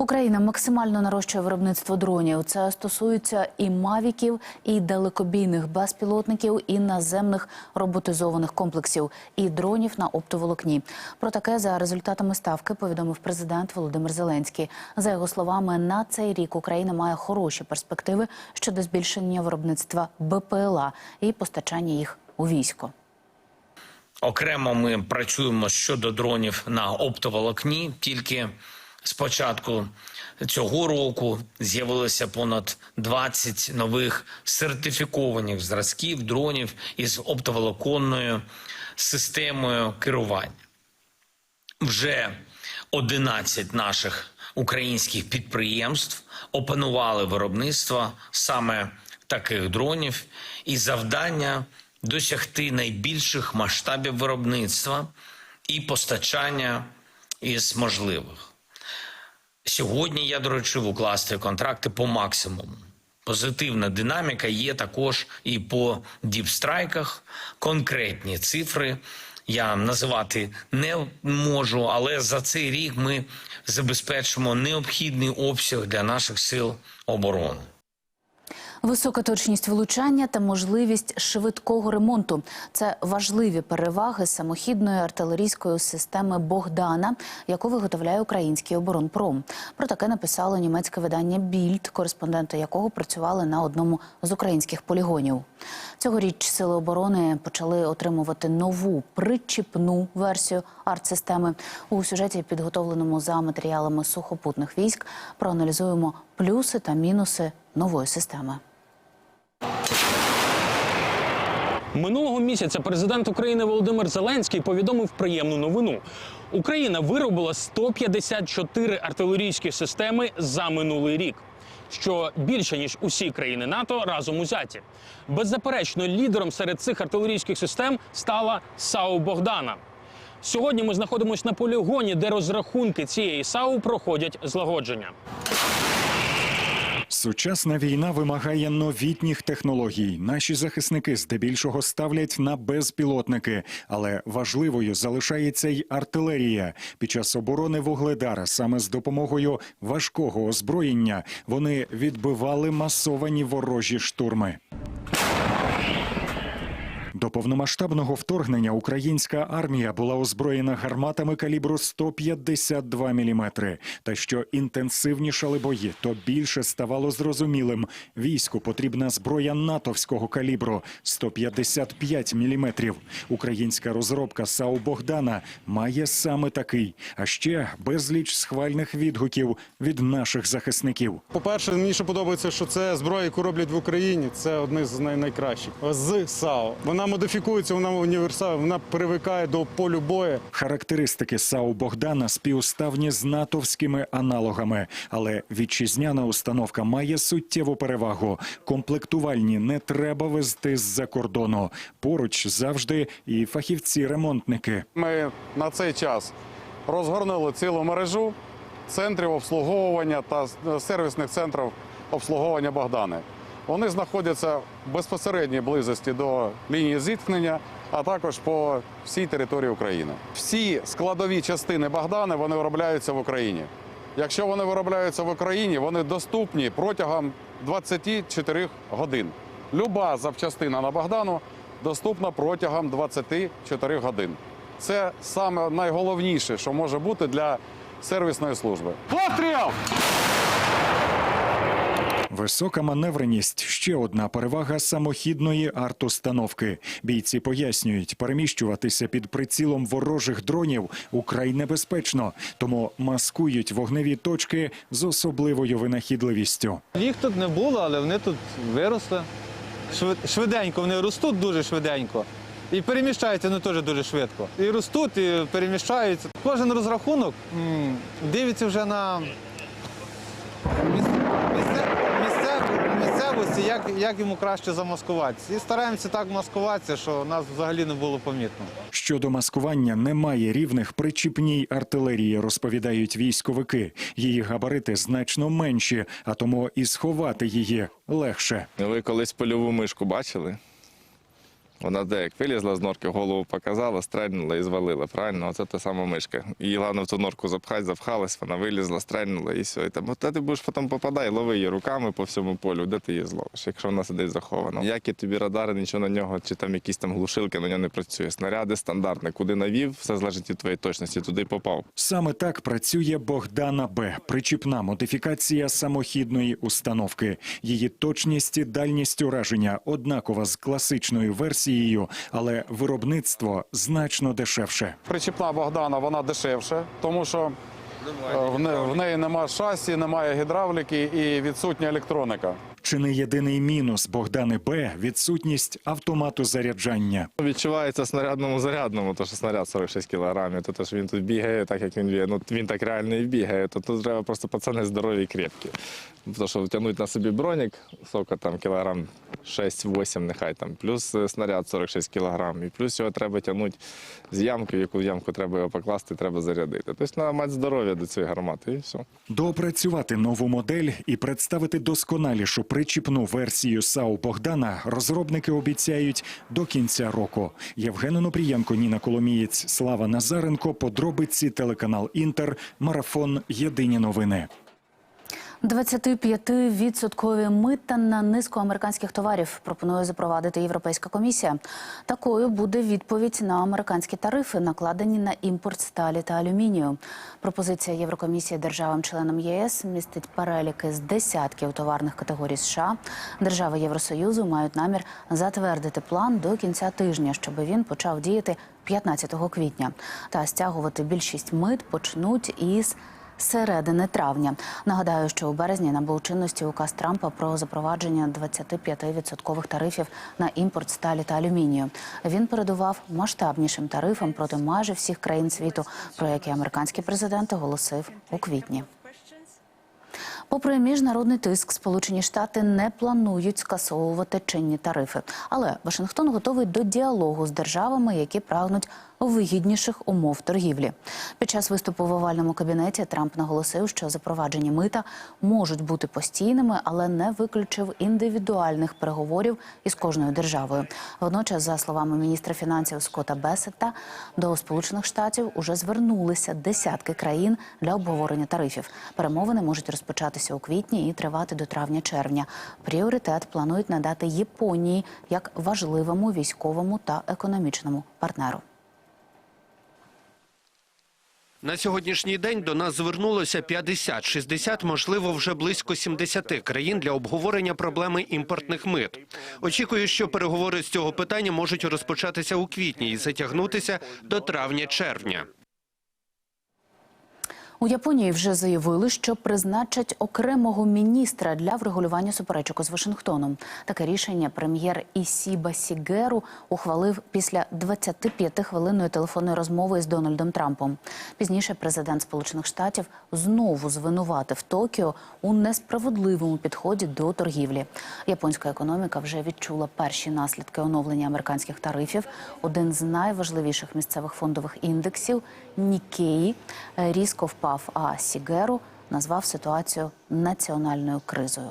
Україна максимально нарощує виробництво дронів. Це стосується і мавіків, і далекобійних безпілотників, і наземних роботизованих комплексів, і дронів на оптоволокні. Про таке за результатами ставки повідомив президент Володимир Зеленський. За його словами, на цей рік Україна має хороші перспективи щодо збільшення виробництва БПЛА і постачання їх у військо. Окремо ми працюємо щодо дронів на оптоволокні. Тільки з початку цього року з'явилося понад 20 нових сертифікованих зразків дронів із оптоволоконною системою керування. Вже 11 наших українських підприємств опанували виробництво саме таких дронів, і завдання досягти найбільших масштабів виробництва і постачання із можливих. Сьогодні я доручив укласти контракти по максимуму. Позитивна динаміка є також і по діпстрайках. Конкретні цифри я називати не можу, але за цей рік ми забезпечимо необхідний обсяг для наших сил оборони. Висока точність влучання та можливість швидкого ремонту це важливі переваги самохідної артилерійської системи Богдана, яку виготовляє український оборонпром. Про таке написало німецьке видання Більд, кореспонденти якого працювали на одному з українських полігонів. Цьогоріч сили оборони почали отримувати нову причіпну версію артсистеми. У сюжеті, підготовленому за матеріалами сухопутних військ, проаналізуємо плюси та мінуси нової системи. Минулого місяця президент України Володимир Зеленський повідомив приємну новину. Україна виробила 154 артилерійські системи за минулий рік, що більше ніж усі країни НАТО разом узяті. Беззаперечно, лідером серед цих артилерійських систем стала САУ Богдана. Сьогодні ми знаходимося на полігоні, де розрахунки цієї САУ проходять злагодження. Сучасна війна вимагає новітніх технологій. Наші захисники здебільшого ставлять на безпілотники, але важливою залишається й артилерія. Під час оборони вугледара саме з допомогою важкого озброєння вони відбивали масовані ворожі штурми. До повномасштабного вторгнення українська армія була озброєна гарматами калібру 152 мм. Та що інтенсивнішали бої, то більше ставало зрозумілим. Війську потрібна зброя натовського калібру 155 мм. Українська розробка САУ Богдана має саме такий, а ще безліч схвальних відгуків від наших захисників. По-перше, мені ще подобається, що це зброя, яку роблять в Україні. Це одне з найкращих. З САУ. Вона модифікується, вона універсальна, вона привикає до полю бою. Характеристики САУ Богдана співставні з натовськими аналогами, але вітчизняна установка має суттєву перевагу. Комплектувальні не треба везти з-за кордону. Поруч завжди і фахівці-ремонтники. Ми на цей час розгорнули цілу мережу центрів обслуговування та сервісних центрів обслуговування Богдани. Вони знаходяться в безпосередній близості до лінії зіткнення, а також по всій території України. Всі складові частини Богдани вони виробляються в Україні. Якщо вони виробляються в Україні, вони доступні протягом 24 годин. Люба запчастина на Богдану доступна протягом 24 годин. Це саме найголовніше, що може бути для сервісної служби. Постріл! Висока маневреність ще одна перевага самохідної арт-установки. Бійці пояснюють, переміщуватися під прицілом ворожих дронів украй небезпечно, тому маскують вогневі точки з особливою винахідливістю. Їх тут не було, але вони тут виросли. Швид- Швиденько вони ростуть дуже швиденько. І переміщаються вони теж дуже швидко. І ростуть, і переміщаються. Кожен розрахунок дивиться вже на місцевості, як, як йому краще замаскуватися. І стараємося так маскуватися, що нас взагалі не було помітно. Щодо маскування немає рівних причіпній артилерії, розповідають військовики. Її габарити значно менші, а тому і сховати її легше. Ви колись польову мишку бачили? Вона де як вилізла з норки, голову показала, стрельнула і звалила. Правильно, оце та сама мишка. Її головне в ту норку запхати, запхалась, вона вилізла, стрельнула і все. І там, от ти будеш потім попадай, лови її руками по всьому полю, де ти її зловиш, якщо вона сидить захована. Які тобі радари, нічого на нього, чи там якісь там глушилки на нього не працює. Снаряди стандартні, куди навів, все залежить від твоєї точності, туди попав. Саме так працює Богдана Б. Причіпна модифікація самохідної установки. Її точність і дальність ураження однакова з класичною версією, але виробництво значно дешевше. Причіпна Богдана вона дешевше, тому що е, в неї немає шасі, немає гідравліки і відсутня електроніка. Чи не єдиний мінус Богдани Б відсутність автомату заряджання. Відчувається снарядному зарядному, то що снаряд 46 кілограмів, то, що він тут бігає, так як він бігає. Ну він так реально і бігає, то тут треба просто пацани здорові і крепкі. Тому що тягнуть на собі бронік, сока там кілограм 6-8, нехай там, плюс е, снаряд 46 кілограм, і плюс його треба тягнути з ямки, в яку ямку треба його покласти, треба зарядити. Тобто треба мати здоров'я до цієї гармати, і все. Доопрацювати нову модель і представити досконалішу причіпну версію САУ Богдана розробники обіцяють до кінця року. Євген Онопрієнко, Ніна Коломієць, Слава Назаренко. Подробиці телеканал Інтер. Марафон. Єдині новини. 25% мита на низку американських товарів пропонує запровадити Європейська комісія. Такою буде відповідь на американські тарифи, накладені на імпорт сталі та алюмінію. Пропозиція Єврокомісії державам-членам ЄС містить переліки з десятків товарних категорій США. Держави Євросоюзу мають намір затвердити план до кінця тижня, щоб він почав діяти 15 квітня. Та стягувати більшість мит почнуть із середини травня. Нагадаю, що у березні набув чинності указ Трампа про запровадження 25% тарифів на імпорт сталі та алюмінію. Він передував масштабнішим тарифам проти майже всіх країн світу, про які американський президент оголосив у квітні. Попри міжнародний тиск, Сполучені Штати не планують скасовувати чинні тарифи. Але Вашингтон готовий до діалогу з державами, які прагнуть вигідніших умов торгівлі. Під час виступу в овальному кабінеті Трамп наголосив, що запроваджені мита можуть бути постійними, але не виключив індивідуальних переговорів із кожною державою. Водночас, за словами міністра фінансів Скотта Бесета, до Сполучених Штатів уже звернулися десятки країн для обговорення тарифів. Перемовини можуть розпочатися у квітні і тривати до травня-червня. Пріоритет планують надати Японії як важливому військовому та економічному партнеру. На сьогоднішній день до нас звернулося 50-60, можливо, вже близько 70 країн для обговорення проблеми імпортних мит. Очікую, що переговори з цього питання можуть розпочатися у квітні і затягнутися до травня-червня. У Японії вже заявили, що призначать окремого міністра для врегулювання суперечок із Вашингтоном. Таке рішення прем'єр Ісіба Сігеру ухвалив після 25-хвилинної телефонної розмови з Дональдом Трампом. Пізніше президент Сполучених Штатів знову звинуватив Токіо у несправедливому підході до торгівлі. Японська економіка вже відчула перші наслідки оновлення американських тарифів. Один з найважливіших місцевих фондових індексів Нікеї різко впав. А Сігеру назвав ситуацію національною кризою.